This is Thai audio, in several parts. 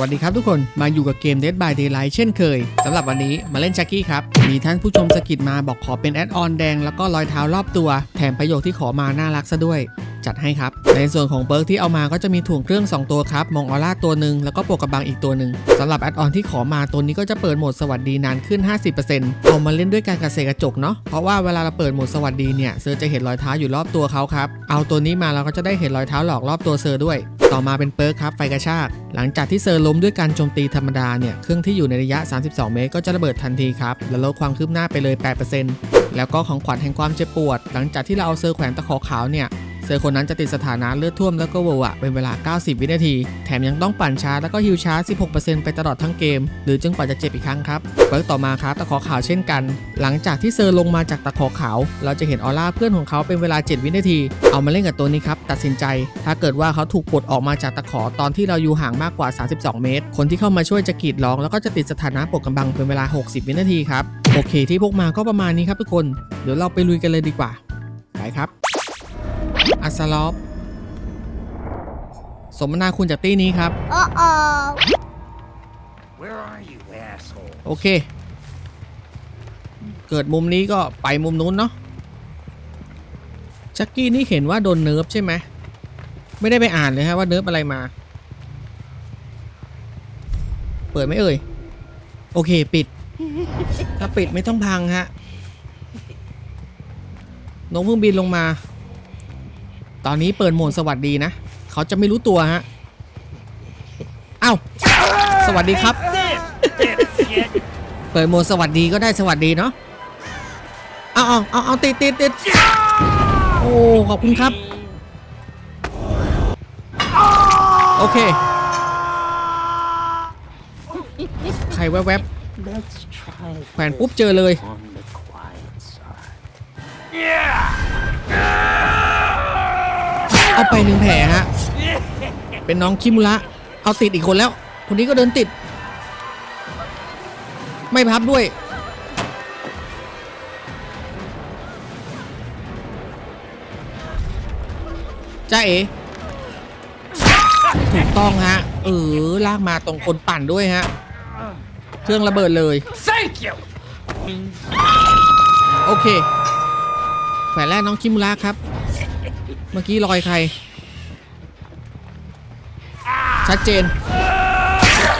วัสดีครับทุกคนมาอยู่กับเกม Dead by Daylight เช่นเคยสำหรับวันนี้มาเล่นชักกี้ครับ มีท่านผู้ชมสกิดมาบอกขอเป็นแอดออนแดงแล้วก็รอยเท้ารอบตัว แถมประโยคที่ขอมาน่ารักซะด้วย จัดให้ครับ ในส่วนของเบิร์กที่เอามาก็จะมีถ่วงเครื่อง 2 ตัวครับ มองออร่าตัวหนึ่งแล้วก็โปกกระบังอีกตัวหนึ่งสำหรับแอดออนที่ขอมาตัวนี้ก็จะเปิดโหมดสวัสดีนานขึ้น 50%เอามาเล่นด้วยการกระเสกกระจกเนาะเพราะว่าเวลาเราเปิดโหมดสวัสดีเนี่ยเซอร์จะเห็นรอยเท้าอยู่รอบตัวเขาครับเอาตัวนี้มาเราก็จะได้เห็นรอยเท้าหลอกรอบตัวเซอร์ด้วย ต่อมาเป็นเปิร์กครับไฟกระชาก หลังจากที่เซอร์ล้มด้วยการโจมตีธรรมดาเนี่ยเครื่องที่อยู่ในระยะ 32 เมตร ก็จะระเบิดทันทีครับและลดความคืบหน้าไปเลย 8%แล้วก็ของขวัญแห่งความเจ็บปวด หลังจากที่เราเอาเซอร์แขวนตะขอขาวเนี่ย เซอร์คนนั้นจะติดสถานะเลือดท่วมแล้วก็เวอะเป็นเวลา 90 วินาที แถมยังต้องปั่นช้าแล้วก็ฮิวช้า 16%ไปตลอดทั้งเกม หรือจนกว่าจะเจ็บอีกครั้งครับเปิร์กต่อมาครับตะขอขาวเช่นกัน หลังจากที่เซอร์ลงมาจากตะขอขาว เราจะเห็นออร่าเพื่อนของเขาเป็นเวลา 7 วินาที เอามาเล่นกับตัวนี้ครับตัดสินใจ ถ้าเกิดว่าเขาถูกปลดออกมาจากตะขอตอนที่เราอยู่ห่างมากกว่า 32 เมตร คนที่เข้ามาช่วยจะกรีดร้อง แล้วก็จะติดสถานะปลดกำบังเป็นเวลา 60 วินาทีครับโอเค ที่พวกมาก็ประมาณนี้ครับทุกคนเดี๋ยวเราไปลุยกันเลยดีกว่าไปครับ อัสซาลอฟสมนาคุณจากตี้นี้ครับ Uh-oh. Where are you, asshole? โอเค เกิดมุมนี้ก็ไปมุมนู้นเนาะชักกี้นี่เห็นว่าโดนเนิร์ฟใช่ไหม ไม่ได้ไปอ่านเลยฮะว่าเนิร์ฟอะไรมา เปิดไหมเอ่ย โอเคปิด ถ้าปิดไม่ต้องพังฮะนกเพิ่งบินลงมา ตอนนี้เปิดโหมดสวัสดีนะ เขาจะไม่รู้ตัวฮะ เอ้า สวัสดีครับ เปิดโหมดสวัสดีก็ได้สวัสดีเนาะ เอาเอาเอาเอาติดติดติดโอ้ ขอบคุณครับ โอเค ใครแวบๆแขวนปุ๊บเจอเลย เอาไปหนึ่งแผลฮะ เป็นน้องคิมุระ เอาติดอีกคนแล้ว คนนี้ก็เดินติด ไม่พับด้วย จ้าเอ๋ถูกต้องฮะ เออ ลากมาตรงคนปั่นด้วยฮะ เครื่องระเบิดเลย Thank you! โอเคแขวนแรกน้องคิมุระครับ เมื่อกี้รอยใคร ชัดเจน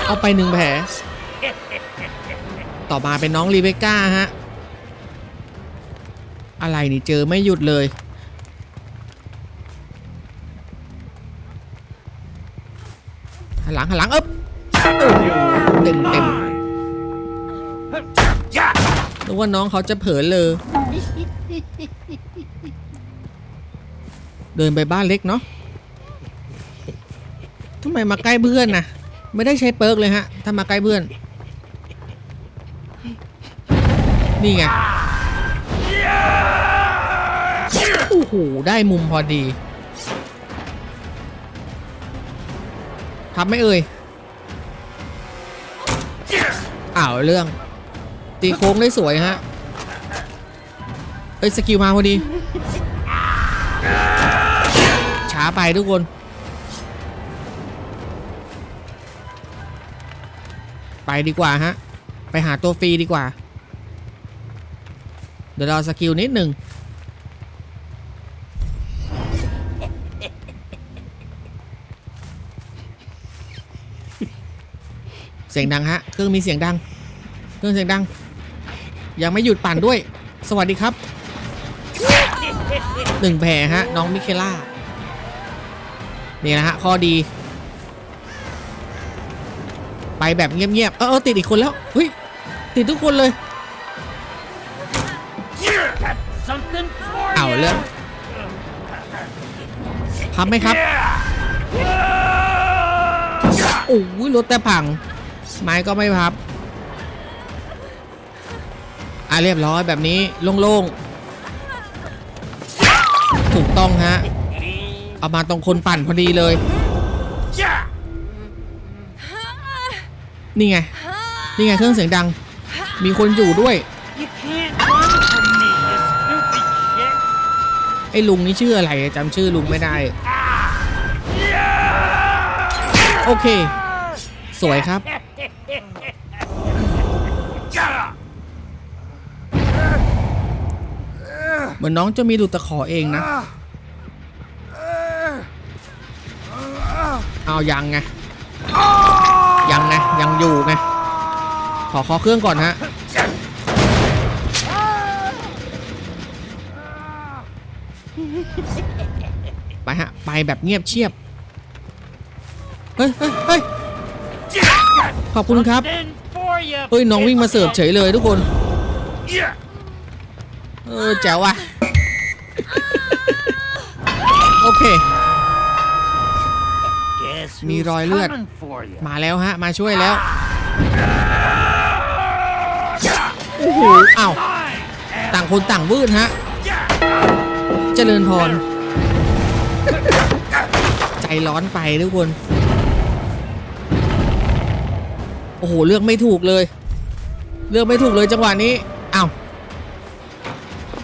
เอาไปหนึ่งแผล ต่อมาเป็นน้องรีเบคก้าฮะ อะไรนี่เจอไม่หยุดเลย หันหลังหันหลังเอ๊บเต็มเต็มนึกว่าน้องเขาจะเผลอเลย เดินไปบ้านเล็กเนาะทำไมมาใกล้เพื่อนนะไม่ได้ใช้เปิร์กเลยฮะ ถ้ามาใกล้เพื่อน นี่ไง โอ้โห ได้มุมพอดีทำไม่เอ่ย อ้าวเรื่อง ตีโค้งได้สวยฮะ เอ้ย สกิลมาพอดี ไปทุกคน ไปดีกว่าฮะ ไปหาตัวฟรีดีกว่า เดี๋ยวเราสกิลนิดหนึ่งเสียงดังฮะ เครื่องมีเสียงดัง เครื่องเสียงดัง ยังไม่หยุดปั่นด้วย สวัสดีครับ หนึ่งแผลฮะ น้องมิเคล่า นี่นะฮะข้อดี ไปแบบเงียบๆเออเออติดอีกคนแล้วเฮ้ยติดทุกคนเลยเอาเรื่องพับไหมครับโอ้ยรถแต่พัง ไม้ก็ไม่พับอะเรียบร้อยแบบนี้โล่งๆ ถูกต้องฮะ เอามาตรงคนปั่นพอดีเลย Yeah! นี่ไง นี่ไงเครื่องเสียงดัง มีคนอยู่ด้วย You can't run from me, you stupid shit! ไอ้ลุงนี่ชื่ออะไรจำชื่อลุงไม่ได้ โอเค สวยครับเหมือนน้องจะมีดูดตะขอเองนะ เอายังไงยังไงยังอยู่ไงขอขอเครื่องก่อนฮะไปฮะไปแบบเงียบเชียบเฮ้ยเฮ้ยเฮ้ยขอบคุณครับเฮ้ยน้องวิ่งมาเสิร์ฟเฉยเลยทุกคนเออแจ๋วว่ะโอเค มี who's รอยเลือด coming for you? มาแล้วฮะ มาช่วยแล้ว โอ้โหอ้าว Fine. ต่างคนต่างวืดฮะ เจริญพร ใจร้อนไปทุกคน โอ้โห เลือกไม่ถูกเลย เลือกไม่ถูกเลยจังหวะนี้อ้าว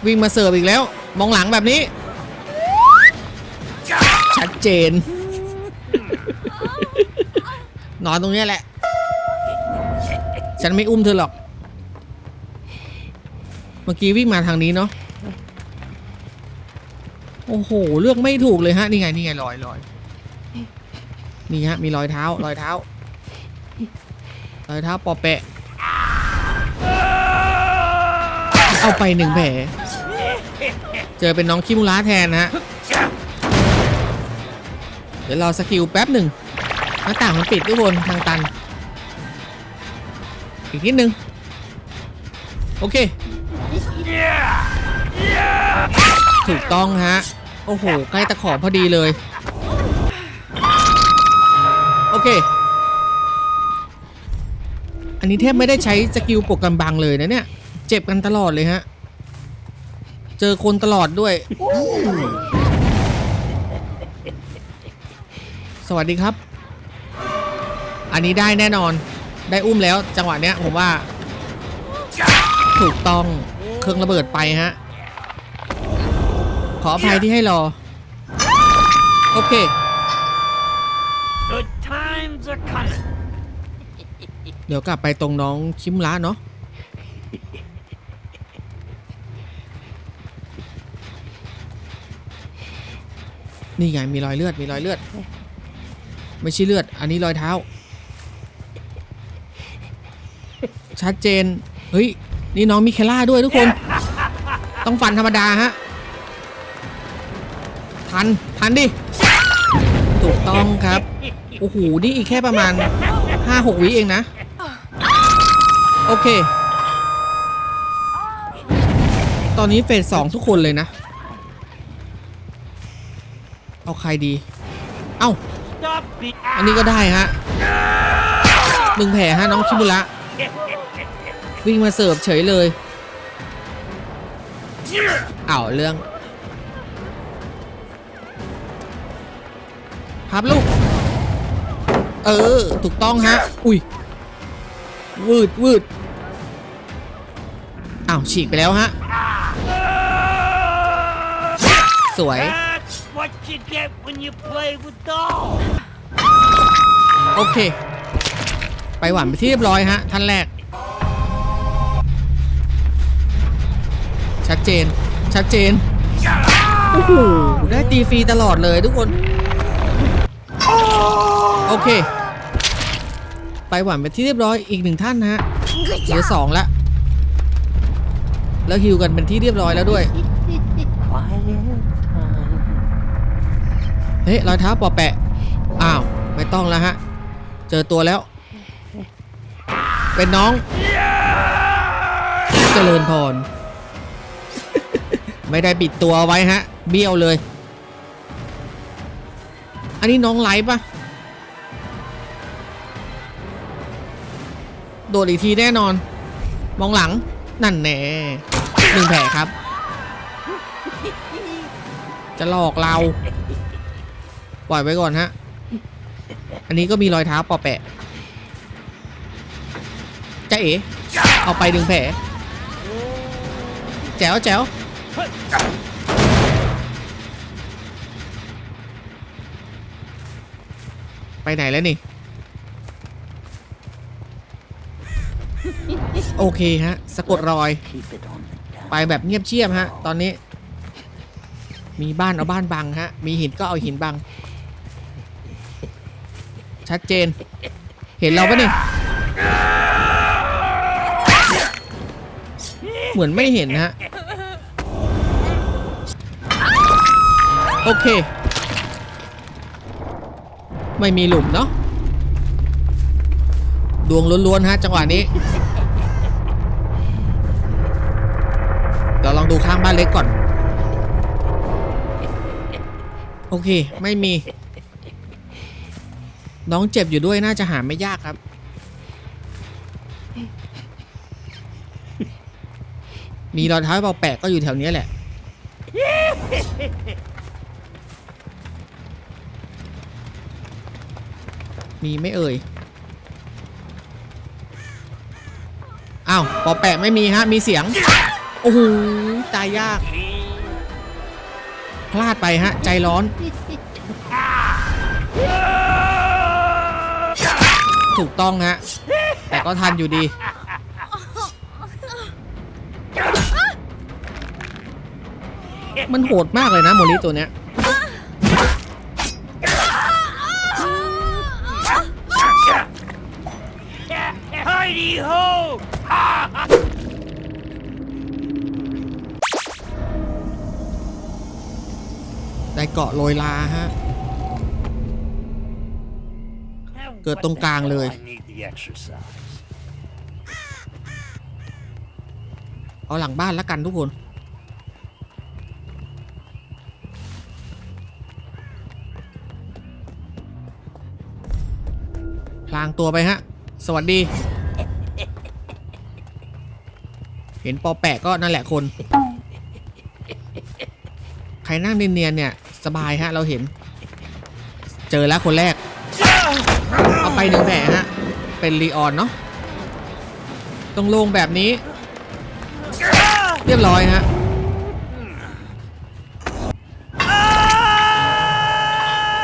วิ่งมาเสิร์ฟอีกแล้ว มองหลังแบบนี้ ชัดเจน นอนตรงนี้แหละ ฉันไม่อุ้มเธอหรอก เมื่อกี้วิ่งมาทางนี้เนาะ โอ้โห เลือกไม่ถูกเลยฮะ นี่ไง นี่ไงรอยรอย นี่ฮะ มีรอยเท้ารอยเท้า รอยเท้าปอแปะ เอาไปหนึ่งแผล เจอเป็นน้องคิมุระแทนฮะ เดี๋ยวรอสกิลแป๊บหนึ่ง หน้าต่างมันปิดทุกคนทางตัน อีกนิดนึง โอเค ถูกต้องฮะ โอ้โห ใกล้ตะขอพอดีเลย โอเค อันนี้แทบไม่ได้ใช้สกิลปกกำบังเลยนะเนี่ย เจ็บกันตลอดเลยฮะ เจอคนตลอดด้วย สวัสดีครับ อันนี้ได้แน่นอน ได้อุ้มแล้ว จังหวะเนี้ยผมว่า ถูกต้อง เครื่องระเบิดไปฮะ ขออภัยที่ให้รอ โอเค Good times are coming. เดี๋ยวกลับไปตรงน้องชิมร้านเนาะ นี่ไงมีรอยเลือด มีรอยเลือด ไม่ใช่เลือด อันนี้รอยเท้า ชัดเจน เฮ้ย นี่น้องมิเคล่าด้วยทุกคน ต้องฟันธรรมดาฮะ ทัน ทันดิ ถูกต้องครับ โอ้โห นี่อีกแค่ประมาณ 5-6 วิเองนะ โอเค ตอนนี้เฟสสองทุกคนเลยนะ เอาใครดี เอ้า อันนี้ก็ได้ฮะหนึ่งแผลฮะน้องชิบุระ วิ่งมาเสิร์ฟเฉยเลยเอ้าเรื่องครับลูก เออ ถูกต้องฮะ อุ้ยวืดวืดอ้าวฉีกไปแล้วฮะ สวย โอเค ไปหวานไปที่เรียบร้อยฮะ ท่านแรก ชัดเจน ชัดเจนโอ้โหได้ตีฟรีตลอดเลยทุกคน โอเค ไปหวานไปที่เรียบร้อยอีกหนึ่งท่านนะฮะเหลือสองละแล้วฮิวกันเป็นที่เรียบร้อยแล้วด้วยเฮ้ยรอยเท้าปอแปะ อ้าว ไม่ต้องแล้วฮะ เจอตัวแล้ว เป็นน้อง เจริญพร ไม่ได้ปิดตัวไว้ฮะ เบี้ยวเลย อันนี้น้องไลฟ์ปะโดดอีกทีแน่นอน มองหลัง นั่นแน่หนึ่งแผลครับ จะหลอกเรา ปล่อยไว้ก่อนฮะ อันนี้ก็มีรอยเท้าปอแปะจะเอ๋เอาไปดึงแผลแจ๋วแจ๋ว ไปไหนแล้วนี่ โอเคฮะ สะกดรอย ไปแบบเงียบเชียบฮะ ตอนนี้ มีบ้านเอาบ้านบังฮะ มีหินก็เอาหินบัง ชัดเจน เห็นเราปะนี่ เหมือนไม่เห็นฮะ โอเค ไม่มีหลุมเนาะดวงล้วนๆฮะจังหวะนี้เดี๋ยวลองดูข้างบ้านเล็กก่อน โอเค ไม่มี น้องเจ็บอยู่ด้วยน่าจะหาไม่ยากครับ มีรอยเท้าเปล่าแปะก็อยู่แถวนี้แหละ มีไม่เอ่ยอ้าวปอแปะไม่มีฮะ มีเสียง โอ้โหตายยาก พลาดไปฮะ ใจร้อน ถูกต้องฮะ แต่ก็ทันอยู่ดี มันโหดมากเลยนะโมลิตัวเนี้ย เกาะโรยลาฮะ เกิดตรงกลางเลย เอาหลังบ้านแล้วกันทุกคนพลางตัวไปฮะ สวัสดี เห็นปอแปะก็นั่นแหละคน ใครนั่งเนียนๆเนี่ย สบายฮะเราเห็น เจอแล้วคนแรก เอาไปหนึ่งแผลฮะ เป็นลีออนเนาะตรงโลงแบบนี้ เรียบร้อยฮะ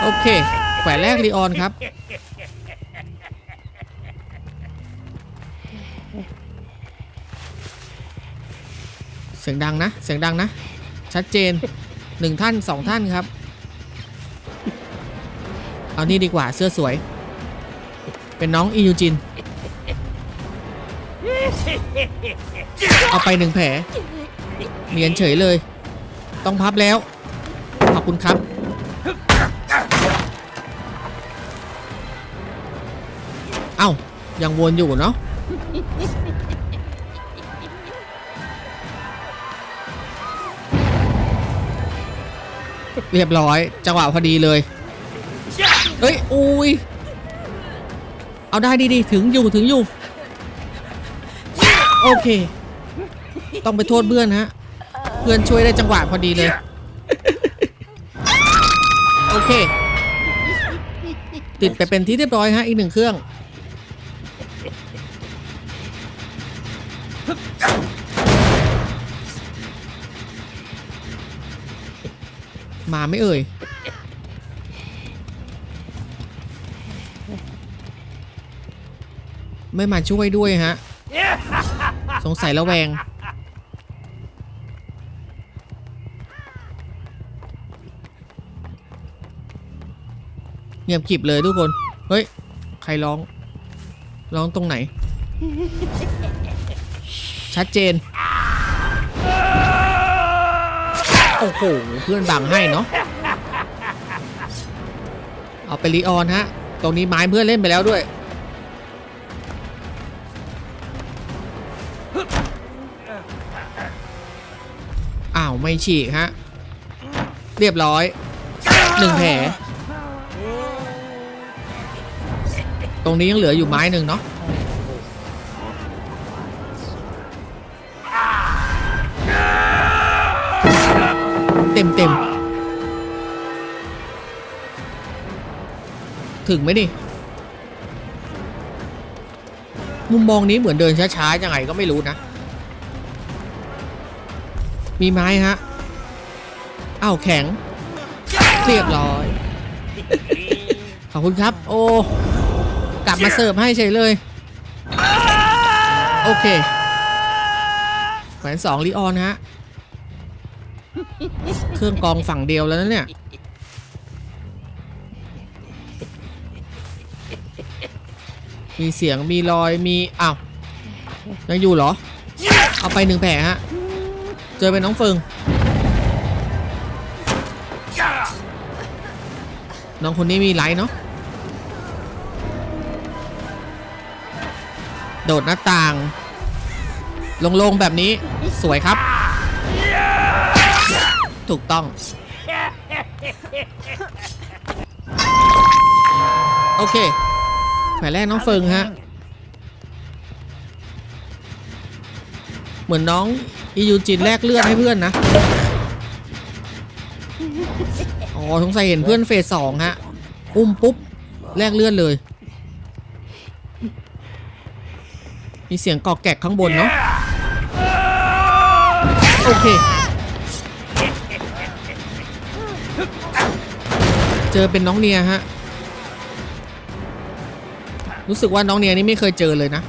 โอเคแขวนแรกลีออนครับ เสียงดังนะ เสียงดังนะ ชัดเจน หนึ่งท่านสองท่านครับ เอานี่ดีกว่าเสื้อสวย เป็นน้องอียูจิน เอาไปหนึ่งแผลเนียนเฉยเลย ต้องพับแล้ว ขอบคุณครับ เอ้า ยังวนอยู่เนาะ เรียบร้อย จังหวะพอดีเลย เฮ้ย อุ้ย เอาได้ดีๆถึงอยู่ถึงอยู่ โอเค ต้องไปโทษเพื่อนฮะ เพื่อนช่วยได้จังหวะพอดีเลย โอเค ติดไปเป็นที่เรียบร้อยฮะ อีกหนึ่งเครื่อง มาไม่เอ่ย ไม่มาช่วยด้วยฮะ สงสัยระแวง เงียบกริบเลยทุกคน เฮ้ย ใครร้อง ร้องตรงไหน ชัดเจน โอ้โห เพื่อนบังให้เนาะเอาไปรีออนฮะ ตรงนี้ไม้เพื่อนเล่นไปแล้วด้วย อ้าวไม่ฉีกฮะ เรียบร้อยหนึ่งแผลตรงนี้ยังเหลืออยู่ไม้หนึ่งเนาะ ต็มเต็มถึงไหมดิมุมมองนี้เหมือนเดินช้าๆยังไงก็ไม่รู้นะ มีไม้ฮะอ้าวแข็ง เรียบร้อย ขอบคุณครับ โอ้ กลับมาเสิร์ฟให้เฉยเลย โอเคแขวนสองลีออนฮะ เครื่องกองฝั่งเดียวแล้วนะเนี่ย มีเสียงมีรอยมีอ้าวยังอยู่เหรอ เอาไปหนึ่งแผลฮะ เจอเป็นน้องเฟิง น้องคนนี้มีไลท์เนาะ โดดหน้าต่างโลงๆแบบนี้สวยครับ ถูกต้อง โอเคแผลแรกน้องเฟิงฮะ เหมือนน้องอียูจินแลกเลือดให้เพื่อนนะ อ๋อสงสัยเห็นเพื่อนเฟสสองฮะ อุ้มปุ๊บแลกเลือดเลย มีเสียงกอกแกกข้างบนเนาะ โอเค เจอเป็นน้องเนียฮะ รู้สึกว่าน้องเนียนี่ไม่เคยเจอเลยนะ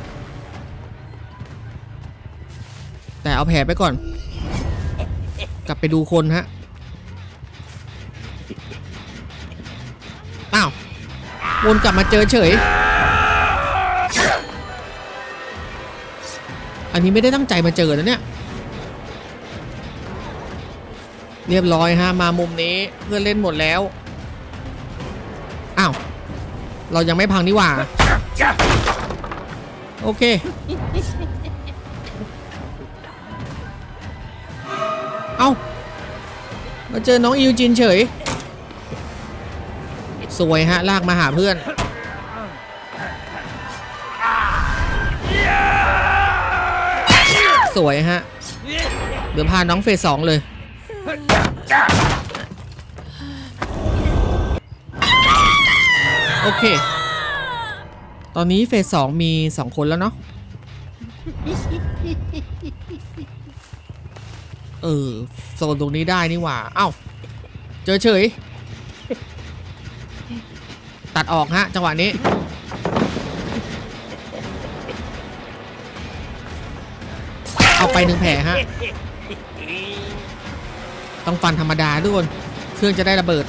แต่เอาแผลไปก่อน กลับไปดูคนฮะ อ้าว วนกลับมาเจอเฉย อันนี้ไม่ได้ตั้งใจมาเจอนะเนี่ยเรียบร้อยฮะมามุมนี้เพื่อนเล่นหมดแล้วอ้าว เรายังไม่พังนี่หว่า โอเค เอามาเจอน้องอิวจินเฉย สวยฮะ ลากมาหาเพื่อน สวยฮะ เดี๋ยวพาน้องเฟสสองเลย โอเค ตอนนี้เฟสสองมีสองคนแล้วเนาะ เออโซนตรงนี้ได้นี่หว่า เอ้า เจอเฉย ตัดออกฮะ จังหวะนี้ เอาไปหนึ่งแผลฮะ ต้องฟันธรรมดาทุกคนเครื่องจะได้ระเบิด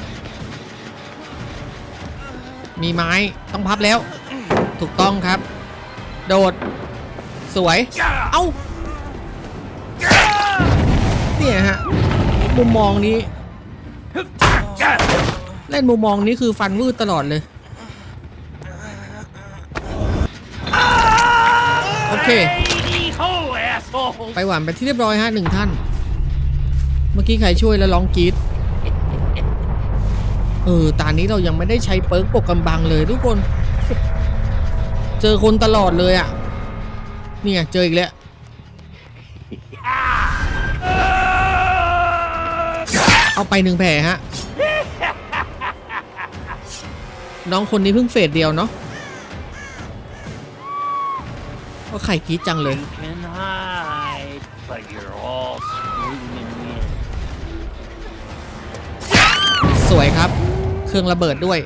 มีไม้ต้องพับแล้ว ถูกต้องครับ โดด สวย เอ้าเนี่ยฮะ มุมมองนี้ เล่นมุมมองนี้คือฟันวืดตลอดเลย โอเค ไปหวานไปที่เรียบร้อยฮะหนึ่งท่าน เมื่อกี้ใครช่วยแล้วร้องกรีด เออตอนนี้เรายังไม่ได้ใช้เปิร์กปกกำบังเลยทุกคน เจอคนตลอดเลยอะ่ะ เนี่ยเจออีกแล้ว เอาไปหนึ่งแผลฮะ น้องคนนี้เพิ่งเฟสเดียวเนาะก็ไข่กรีดจังเลย สวยครับ เครื่องระเบิดด้วย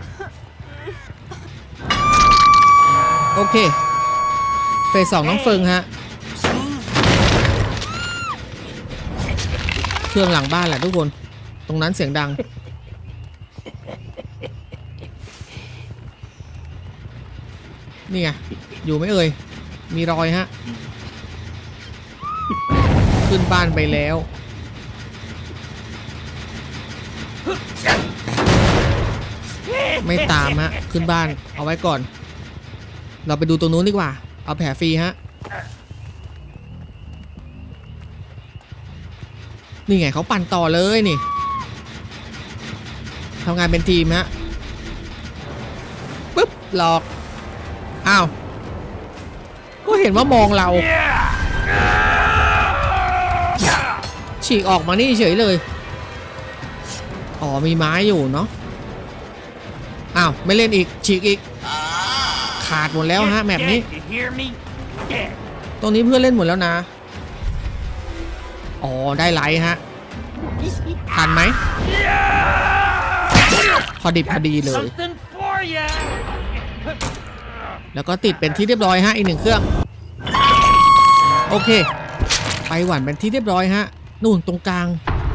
โอเค เฟสสองน้องเฟิงฮะ เครื่องหลังบ้านแหละทุกคน ตรงนั้นเสียงดัง นี่ไง อยู่ไม่เอ่ย มีรอยฮะ ขึ้นบ้านไปแล้ว ไม่ตามฮะ ขึ้นบ้านเอาไว้ก่อน เราไปดูตรงนู้นดีกว่า เอาแผลฟรีฮะ นี่ไงเขาปั่นต่อเลยนี่ทำงานเป็นทีมฮะปุ๊บหลอก อ้าว ก็เห็นว่ามองเรา ฉีกออกมานี่เฉยเลย อ๋อมีไม้อยู่เนาะ อ้าวไม่เล่นอีกฉีกอีก ขาดหมดแล้วฮะแมปนี้ Dead, You hear me? Dead. ตรงนี้เพื่อนเล่นหมดแล้วนะ อ๋อได้ไลท์ฮะทันไหมพอดิบพอดีเลย Something for ya. แล้วก็ติดเป็นที่เรียบร้อยฮะอีกหนึ่งเครื่อง โอเค ไปหวันเป็นที่เรียบร้อยฮะนู่นตรงกลาง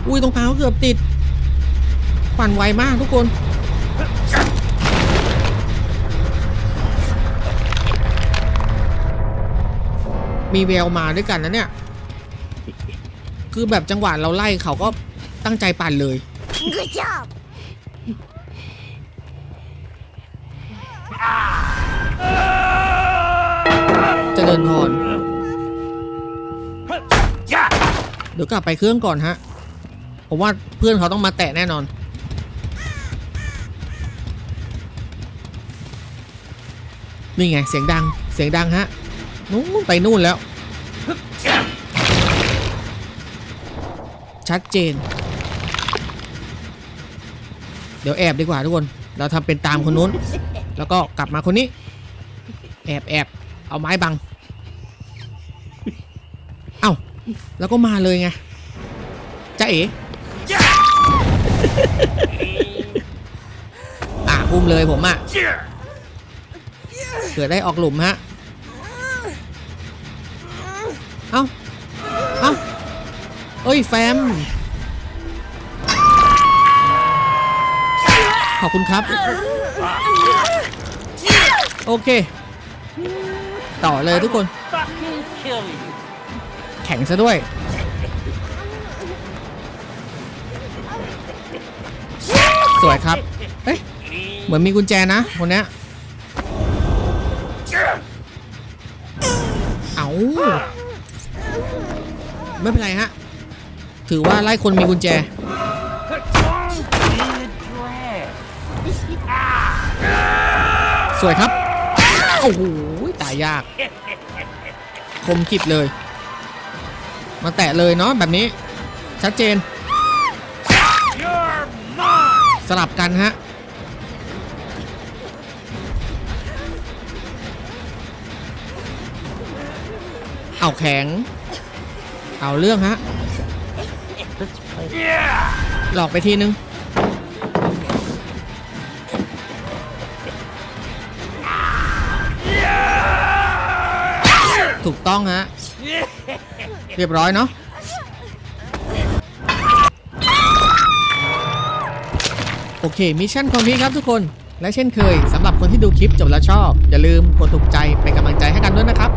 อุ้ยตรงกลางก็เกือบติดปั่นไวมากทุกคน มีแววมาด้วยกันนะเนี่ย คือแบบจังหวะเราไล่เขาก็ตั้งใจปั่นเลย Good job. เจริญพรเดี๋ยวกลับไปเครื่องก่อนฮะ ผมว่าเพื่อนเขาต้องมาแตะแน่นอน นี่ไงเสียงดัง เสียงดังฮะ นู้นไปนู่นแล้ว ชัดเจน เดี๋ยวแอบดีกว่าทุกคน เราทำเป็นตามคนนู้น แล้วก็กลับมาคนนี้ แอบแอบเอาไม้บัง เอ้า แล้วก็มาเลยไงจ้าเอ๋อะอุ้มเลยผมอะ เกิดได้ออกหลุมฮะ เอ้ยแฟม ขอบคุณครับ โอเค ต่อเลยทุกคน แข็งซะด้วย สวยครับ เอ๊ะเหมือนมีกุญแจนะคนเนี้ยเอาไม่เป็นไรฮะ ถือว่าไล่คนมีกุญแจสวยครับ โอ้โห ตายยาก คมกิบเลย มาแตะเลยเนาะแบบนี้ ชัดเจน สลับกันฮะ เอาแข็ง เอาเรื่องฮะ หลอกไปทีนึง ถูกต้องฮะ เรียบร้อยเนาะโอเค มิชชั่นคอมพลีทครับทุกคน และเช่นเคยสำหรับคนที่ดูคลิปจบแล้วชอบ อย่าลืมกดถูกใจเป็นกำลังใจให้กันด้วยนะครับ